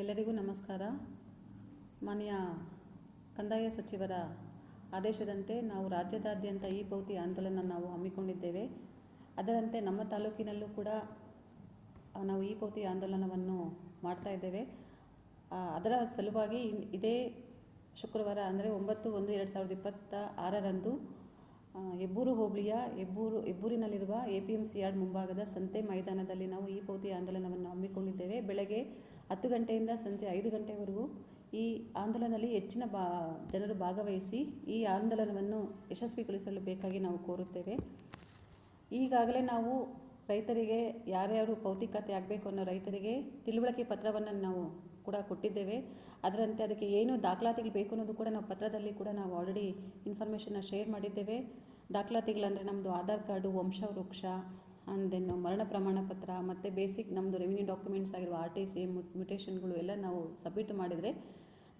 ಎಲ್ಲರಿಗೂ ನಮಸ್ಕಾರ. ಮಾನ್ಯ ಕಂದಾಯ ಸಚಿವರ ಆದೇಶದಂತೆ ನಾವು ರಾಜ್ಯದಾದ್ಯಂತ ಈ ಪೌತಿ ಆಂದೋಲನ ನಾವು ಹಮ್ಮಿಕೊಂಡಿದ್ದೇವೆ. ಅದರಂತೆ ನಮ್ಮ ತಾಲೂಕಿನಲ್ಲೂ ಕೂಡ ನಾವು ಈ ಪೌತಿ ಆಂದೋಲನವನ್ನು ಮಾಡ್ತಾ ಇದ್ದೇವೆ. ಅದರ ಸಲುವಾಗಿ ಇದೇ ಶುಕ್ರವಾರ ಅಂದರೆ ಒಂಬತ್ತು ಒಂದು ಎರಡು ಸಾವಿರದ ಇಪ್ಪತ್ತ ಆರರಂದು ಹೆಬ್ಬೂರು ಹೋಬಳಿಯ Hebbur ಹೆಬ್ಬೂರಿನಲ್ಲಿರುವ A P M C yard ಮುಂಭಾಗದ ಸಂತೆ ಮೈದಾನದಲ್ಲಿ ನಾವು ಈ ಪೌತಿ ಆಂದೋಲನವನ್ನು ಹಮ್ಮಿಕೊಂಡಿದ್ದೇವೆ. ಬೆಳಗ್ಗೆ ಹತ್ತು ಗಂಟೆಯಿಂದ ಸಂಜೆ ಐದು ಗಂಟೆವರೆಗೂ ಈ ಆಂದೋಲನದಲ್ಲಿ ಹೆಚ್ಚಿನ ಬಾ, ಜನರು ಭಾಗವಹಿಸಿ ಈ ಆಂದೋಲನವನ್ನು ಯಶಸ್ವಿಗೊಳಿಸಲು ಬೇಕಾಗಿ ನಾವು ಕೋರುತ್ತೇವೆ. ಈಗಾಗಲೇ ನಾವು ರೈತರಿಗೆ ಯಾರ್ಯಾರು ಪೌತಿಕತೆ ಆಗಬೇಕು ಅನ್ನೋ ರೈತರಿಗೆ ತಿಳುವಳಿಕೆ ಪತ್ರವನ್ನು ನಾವು ಕೂಡ ಕೊಟ್ಟಿದ್ದೇವೆ. ಅದರಂತೆ ಅದಕ್ಕೆ ಏನು ದಾಖಲಾತಿಗಳು ಬೇಕು ಅನ್ನೋದು ಕೂಡ ನಾವು ಪತ್ರದಲ್ಲಿ ಕೂಡ ನಾವು ಆಲ್ರೆಡಿ ಇನ್ಫಾರ್ಮೇಷನ್ನ ಶೇರ್ ಮಾಡಿದ್ದೇವೆ. ದಾಖಲಾತಿಗಳಂದರೆ ನಮ್ಮದು ಆಧಾರ್ ಕಾರ್ಡು, ವಂಶವೃಕ್ಷ ಆ್ಯಂಡ್ ದೆನ್ ಮರಣ ಪ್ರಮಾಣ ಪತ್ರ, ಮತ್ತು ಬೇಸಿಕ್ ನಮ್ಮದು ರೆವಿನ್ಯೂ ಡಾಕ್ಯುಮೆಂಟ್ಸ್ ಆಗಿರುವ ಆರ್ ಟಿ ಸಿ ಮ್ಯುಟೇಷನ್ಗಳು ಎಲ್ಲ ನಾವು ಸಬ್ಮಿಟ್ ಮಾಡಿದರೆ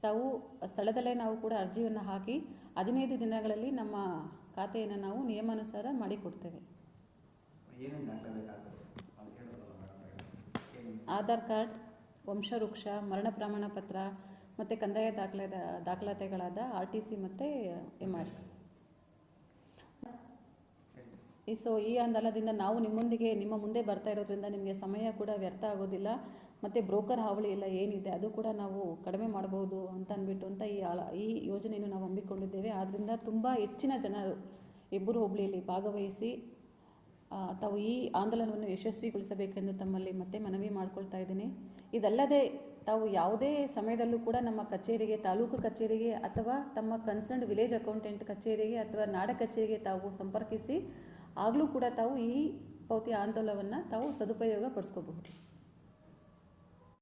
ತಾವು ಸ್ಥಳದಲ್ಲೇ ನಾವು ಕೂಡ ಅರ್ಜಿಯನ್ನು ಹಾಕಿ ಹದಿನೈದು ದಿನಗಳಲ್ಲಿ ನಮ್ಮ ಖಾತೆಯನ್ನು ನಾವು ನಿಯಮಾನುಸಾರ ಮಾಡಿಕೊಡ್ತೇವೆ ಏನೇನು ದಾಖಲೆ ಬೇಕಾಗ್ತದೆ ಅದು ಹೇಳೋದಲ್ಲ ಮೇಡಮ್ ಏನು ಆಧಾರ್ ಕಾರ್ಡ್ ವಂಶವೃಕ್ಷ ಮರಣ ಪ್ರಮಾಣ ಪತ್ರ ಮತ್ತು ಕಂದಾಯ ದಾಖಲೆ ದಾಖಲಾತಿಗಳಾದ ಆರ್ ಟಿ ಸಿ ಮತ್ತು ಎಂ ಆರ್ ಸಿ. ಈ ಸೊ ಈ ಆಂದೋಲನದಿಂದ ನಾವು ನಿಮ್ಮೊಂದಿಗೆ ನಿಮ್ಮ ಮುಂದೆ ಬರ್ತಾ ಇರೋದ್ರಿಂದ ನಿಮಗೆ ಸಮಯ ಕೂಡ ವ್ಯರ್ಥ ಆಗೋದಿಲ್ಲ. ಮತ್ತು ಬ್ರೋಕರ್ ಹಾವಳಿ ಎಲ್ಲ ಏನಿದೆ ಅದು ಕೂಡ ನಾವು ಕಡಿಮೆ ಮಾಡಬಹುದು ಅಂತ ಅಂದ್ಬಿಟ್ಟು ಅಂತ ಈ ಈ ಯೋಜನೆಯನ್ನು ನಾವು ಹಮ್ಮಿಕೊಂಡಿದ್ದೇವೆ ಆದ್ದರಿಂದ ತುಂಬ ಹೆಚ್ಚಿನ ಜನರು ಇಬ್ಬರು ಹೋಬಳಿಯಲ್ಲಿ ಭಾಗವಹಿಸಿ ತಾವು ಈ ಆಂದೋಲನವನ್ನು ಯಶಸ್ವಿಗೊಳಿಸಬೇಕೆಂದು ತಮ್ಮಲ್ಲಿ ಮತ್ತೆ ಮನವಿ ಮಾಡಿಕೊಳ್ತಾ ಇದ್ದೀನಿ. ಇದಲ್ಲದೆ ತಾವು ಯಾವುದೇ ಸಮಯದಲ್ಲೂ ಕೂಡ ನಮ್ಮ ಕಚೇರಿಗೆ, ತಾಲೂಕು ಕಚೇರಿಗೆ ಅಥವಾ ತಮ್ಮ ಕನ್ಸರ್ನ್ಡ್ ವಿಲೇಜ್ ಅಕೌಂಟೆಂಟ್ ಕಚೇರಿಗೆ ಅಥವಾ ನಾಡ ಕಚೇರಿಗೆ ತಾವು ಸಂಪರ್ಕಿಸಿ, ಆಗಲೂ ಕೂಡ ತಾವು ಈ ಪೌತಿ ಆಂದೋಲನವನ್ನು ತಾವು ಸದುಪಯೋಗ ಪಡಿಸ್ಕೋಬಹುದು.